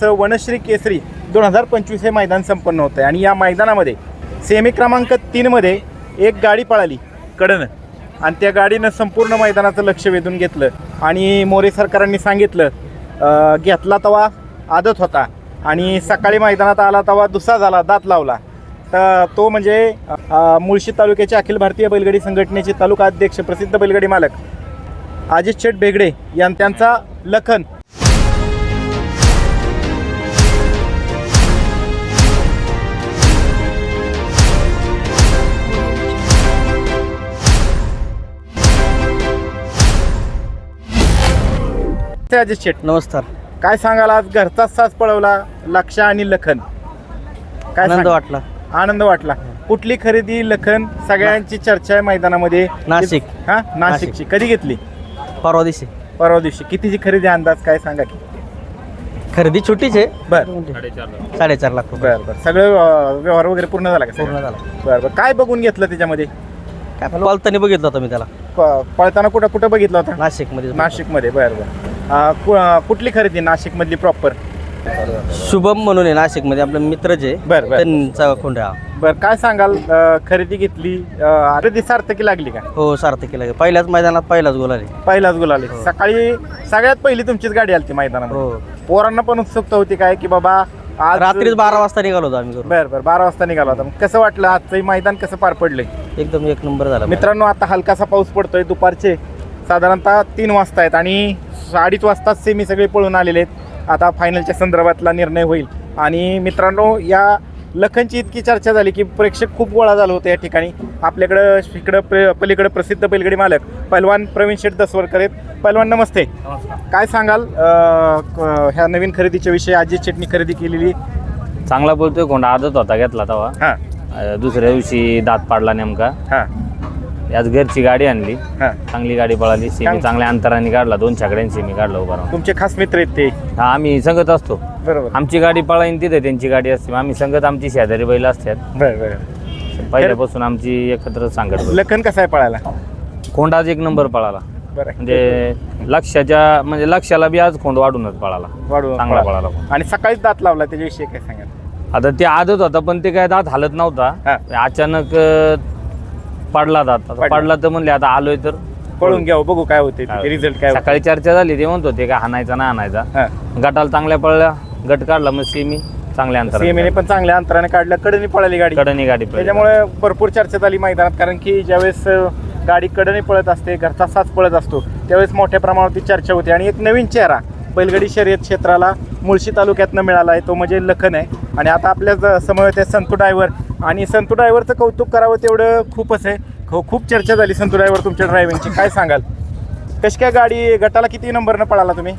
स- वनश्री केसरी दोन हजार पंचवीस हे मैदान संपन्न होतं आहे आणि या मैदानामध्ये सेमी क्रमांक तीनमध्ये एक गाडी पळाली कडनं. आणि त्या गाडीनं संपूर्ण मैदानाचं लक्ष वेधून घेतलं. आणि मोरे सरकारांनी सांगितलं घेतला तवा आदत होता. आणि सकाळी मैदानात आला तवा दुसरा झाला दात लावला. तर तो म्हणजे मुळशी तालुक्याचे अखिल भारतीय बैलगाडी संघटनेचे तालुका अध्यक्ष प्रसिद्ध बैलगाडी मालक अजित शेठ बेगडे यां त्यांचा लखन अजित शेठ नमस्कार. काय सांगाल आज? घरचा साज पळवला लक्ष आणि लखन. काय आनंद सांगाल? वाटला. आनंद वाटला. कुठली खरेदी लखन सगळ्यांची चर्चा आहे मैदानामध्ये? नाशिक. हा? नाशिकची. कधी घेतली? परवा दिवशी. परवा दिवशी. कितीची खरेदी अंदाज? काय सांगा की? खरेदी छोटीच आहे. बर. साडेचार लाख रुपये. बर बर. सगळं अं, व्यवहार वगैरे पूर्ण झाला का पूर्ण? झाला. बर बर. काय बघून घेतलं त्याच्यामध्ये? काय पालतानी बघितलं होतं मी त्याला. प- पळताना कुठं कुठं बघितलं होतं? नाशिकमध्ये नाशिकमध्ये. बर बर. अं, कु- अं, कुठली खरेदी नाशिकमधली प्रॉपर शुभम म्हणून आहे नाशिकमध्ये आपले मित्रच आहे बर बर. त्यांचा खोंड हा बर काय सांगाल अं, खरेदी घेतली अं, खरेदी सार्थकी लागली का? हो सार्थक केला पहिल्याच मैदानात पहिलाच गोल आले. पहिलाच गुलाल आहे. सकाळी सगळ्यात पहिली तुमचीच गाडी आली मैदानामध्ये. हो. पोरांना पण उत्सुकता होती काय की बाबा आज रात्रीच बारा वाजता निघालो होतो आम्ही घरून. बर बर बारा वाजता निघाला होता. मग कसं वाटलं? आजचं मैदान कसं पार पडलंय? एकदम एक नंबर झाला. मित्रांनो आता हलकासा पाऊस पडतोय. दुपारचे साधारणतः तीन वाजता आहेत आणि अडीच वाजता सेमी सगळे पळून आलेले आहेत. आता फायनलच्या संदर्भातला निर्णय होईल. आणि मित्रांनो या लखनची इतकी चर्चा झाली की प्रेक्षक खूप गोळा झालं होतं या ठिकाणी. आपल्याकडं इकडं प्र पलीकडं प्रसिद्ध बैलगाडी मालक पैलवान प्रवीण शेठ दसवरकर आहेत. पैलवान नमस्ते. काय सांगाल? ह्या नवीन खरेदीच्या विषयी अजित शेटनी खरेदी केलेली. चांगला बोलतोय कोंड आदत होता घेतला तेव्हा. हां. दुसऱ्या दिवशी दात पाडला नेमका. याच घरची गाडी आणली. हां. चांगली गाडी पळाली. सेमी चांग- चांगल्या अंतराने काढला. दोन छकड्यांनी सेमी काढला उभा राहून. तुमचे खास मित्र आहेत ते. हा आम्ही संगत असतो. बरोबर. आमची गाडी पळाईन तिथे त्यांची गाडी असते. आम्ही संगत आमची शेजारी बैल असतात. बरं बरं. पहिल्यापासून आमची एकत्र सांगत बैल. लखन कसा आहे पळायला? खोंड आज एक नंबर पळाला. बरं. म्हणजे लक्षाच्या म्हणजे लक्षाला बी आज खोंड वाढूनच पळाला. चांगला पळाला. खोंड. आणि सकाळीच दात लावला त्याच्याविषयी काय सांगाल? आता ते आदत होता पण ते काय दात हालत हा. नव्हता अचानक अं, पडला आता पडला. पडला तर म्हणले आता आलोय तर पळून घ्यावं बघू काय होते रिझल्ट काय होते. सकाळी चर्चा झाली ते म्हणतो ते काय हाणायचा ना आणायचा हा. गटाला चांगल्या पडल्या गट काढला मग सेमी चांगल्या सीएमएने अंतर पण चांगल्या अंतराने काढलं कडनी पळाली गाडी कडनी गाडी पळली. त्याच्यामुळे भरपूर चर्चा झाली मैदानात कारण की ज्यावेळेस अं, गाडी कडनी पळत असते घरचा साथ पळत असतो त्यावेळेस मोठ्या प्रमाणावरती चर्चा होते आणि एक नवीन चेहरा बैलगाडी शर्यत क्षेत्राला मुळशी तालुक्यातनं मिळाला आहे तो म्हणजे लखन आहे आणि आता आपल्या ज- समोर आहे संतू ड्रायव्हर आणि संतू ड्रायव्हरचं कौतुक करावं तेवढं खूपच आहे. खू- खूप चर्चा झाली संतू ड्रायव्हर तुमच्या ड्रायव्हिंगची काय सांगाल? कशी काय गाडी गटाला किती नंबरनं पळाला तुम्ही?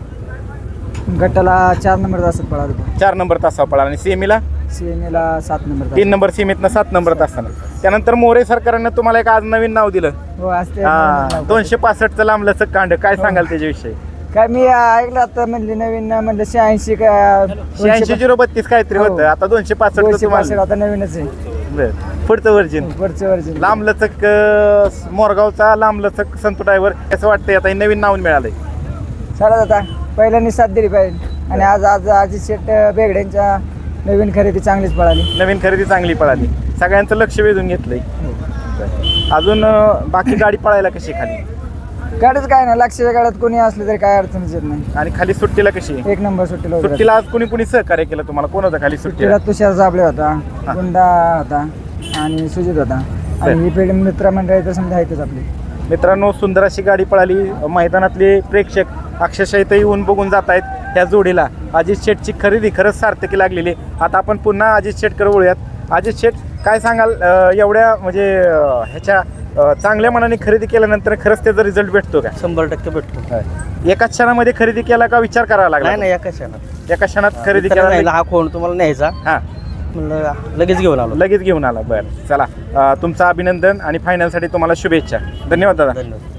गटाला चार नंबर तासात पळाला होता चार नंबर तासावर पळाला. आणि सीएमीला सीएमएला सात नंबर तास. तीन नंबर सीमेतनं सात नंबर तासानं. त्यानंतर मोरे सरकारनं तुम्हाला एक आज नवीन नाव दिलं. हो हा, दोनशे पासष्टचं लांबलंच कांड. काय सांगाल त्याच्याविषयी? काय मी ऐकलं आता म्हणले नवीन म्हणलं शहाऐंशी का शहाऐंशी झिरो बत्तीस काहीतरी हो. होतं. आता दोनशे पासष्ट दोनशे आता नवीनच आहे. बरं. पुढचं वर्जिन. वरचे वरचे लांबलचक अं, मोरगावचा लांबलचक संत ड्रायव्हर कसं वाटतंय आता हे नवीन नाव मिळालंय? चालत आता पहिल्यांनी साथ दिली पाहिजे. आणि आज आज अजित शेट बेगड्यांच्या नवीन खरेदी चांगलीच पळाली. नवीन खरेदी चांगली पळाली. सगळ्यांचं लक्ष वेधून घेतलंय. हो. अजून अं, बाकी गाडी पळायला कशी खाली? गाडीच काय ना लक्षाच्या गाड्यात कोणी असलं तरी काय अडचणच येत नाही. आणि खाली सुट्टीला कशी? एक नंबर सुट्टीला. सुट्टीला आज कुणी कुणी सहकार्य केलं तुम्हाला? कोण होतं खाली सुट्टीला सुट्टीला? तुषार जाबळे होता गुंडा होता आणि सुजित होता. आणि ही पिढी मित्र मंडळी तर समजा आहेतच आपली. मित्रांनो सुंदर अशी गाडी पळाली. मैदानातले प्रेक्षक अक्षरशः इथं येऊन बघून जात आहेत त्या जोडीला. अजित शेठची खरेदी खरंच सार्थकी लागलेली आहे. आता आपण पुन्हा अजित शेठकडे वळूयात. अजित शेठ काय सांगाल एवढ्या म्हणजे ह्याच्या चांगल्या मनाने खरेदी केल्यानंतर खरंच त्याचा रिझल्ट भेटतो का? शंभर टक्के भेटतो. एकाच क्षणामध्ये खरेदी केला का विचार करावा लागला? नाही नाही एका क्षणात. एका क्षणात खरेदी केला हा खोंड तुम्हाला न्यायचा? हा. लगेच घेऊन आलो. लगेच घेऊन आला बरं. चला तुमचं अभिनंदन आणि फायनलसाठी तुम्हाला शुभेच्छा. धन्यवाद दादा. धन्यवाद.